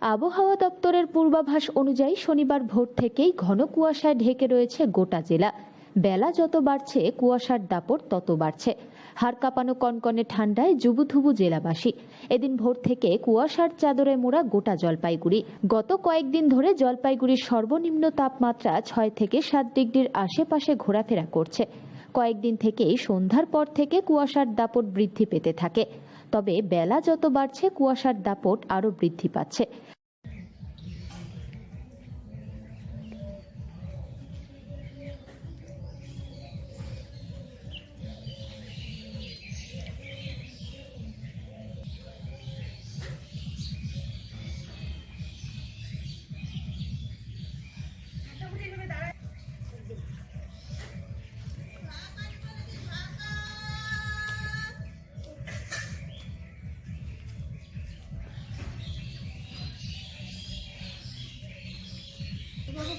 আবহাওয়া দপ্তরের পূর্বাভাস অনুযায়ী শনিবার ভোর থেকেই ঘন কুয়াশায় ঢেকে রয়েছে গোটা জেলা। বেলা যত বাড়ছে, কুয়াশার দাপট তত বাড়ছে। হাড় কাঁপানো কনকনে ঠান্ডায় জুবুথুবু জেলাবাসী। এদিন ভোর থেকে কুয়াশার চাদরে মোড়া গোটা জলপাইগুড়ি। গত কয়েকদিন ধরে জলপাইগুড়ির সর্বনিম্ন তাপমাত্রা ছয় থেকে সাত ডিগ্রির আশেপাশে ঘোরাফেরা করছে। কয়েকদিন থেকেই সন্ধ্যার পর থেকে কুয়াশার দাপট বৃদ্ধি পেতে থাকে। তবে বেলা যত বাড়ছে কুয়াশার দাপট আরও বৃদ্ধি পাচ্ছে।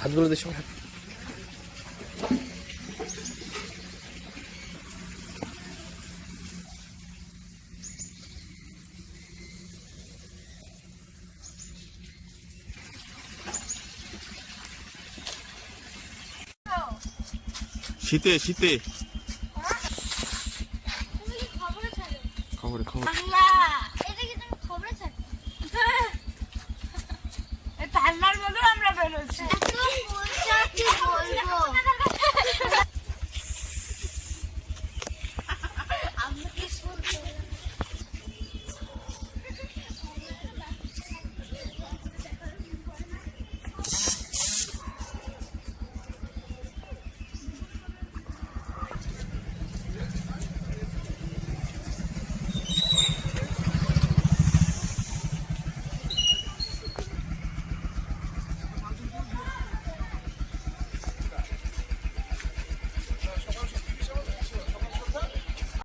হাতগুলো দিয়ে শীতে শীতে। 커버리 커버리.